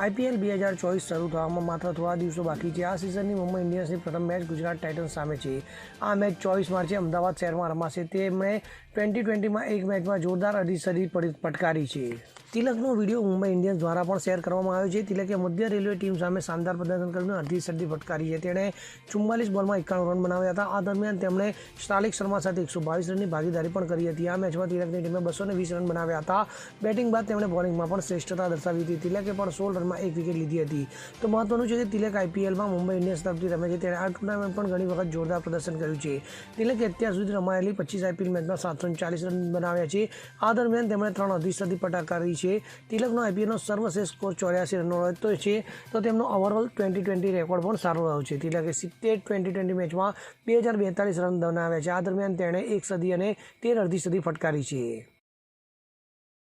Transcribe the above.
IPL બે હજાર ચોવીસ શરૂ થવામાં માત્ર થોડા દિવસો બાકી છે. આ સિઝનની મુંબઈ ઇન્ડિયન્સની પ્રથમ મેચ ગુજરાત ટાઇટન્સ સામે છે. આ મેચ ચોવીસ માર્ચે અમદાવાદ શહેરમાં રમાશે. તેમણે ટ્વેન્ટી ટ્વેન્ટીમાં એક મેચમાં જોરદાર અઢી પડી- પટકારી છે. તિલકનો વીડિયો મુંબઈ ઇન્ડિયન્સ દ્વારા પણ શેર કરવામાં આવ્યો છે. તિલકે મધ્ય રેલવે ટીમ સામે શાનદાર પ્રદર્શન કરીને અડધી સદી ફટકારી છે. તેણે ચુમ્માલીસ બોલમાં એકાણું રન બનાવ્યા હતા. આ દરમિયાન તેમણે શાલિક શર્મા સાથે એકસો બાવીસ રનની ભાગીદારી પણ કરી હતી. આ મેચમાં તિલકની ટીમે બસો વીસ રન બનાવ્યા હતા. બેટિંગ બાદ તેમણે બોલિંગમાં પણ શ્રેષ્ઠતા દર્શાવી હતી. તિલકે પણ સોળ રનમાં એક વિકેટ લીધી હતી. તો મહત્વનું છે કે તિલક આઈપીએલમાં મુંબઈ ઇન્ડિયન્સ તરફથી રમે છે. તેણે આ ટુર્નામેન્ટ પણ ઘણી વખત જોરદાર પ્રદર્શન કર્યું છે. તિલકે અત્યાર સુધી રમાયેલી પચીસ આઈપીએલ મેચમાં સાતસો ચાલીસ રન બનાવ્યા છે. આ દરમિયાન તેમણે ત્રણ અઢી સદી પટાકારી છે. તિલકનો આઈપીએલનો સર્વશ્રેષ્ઠ સ્કોર ચોર્યાસી રનનો રહેતો છે. તો તેમનો ઓવરઓલ ટ્વેન્ટી ટ્વેન્ટી રેકોર્ડ પણ સારો રહ્યો છે. તિલકે સિત્તેર ટ્વેન્ટી ટ્વેન્ટી મેચમાં બે હજાર બેતાલીસ રન બનાવ્યા છે. આ દરમિયાન તેણે એક સદી અને તેર અડધી સદી ફટકારી છે.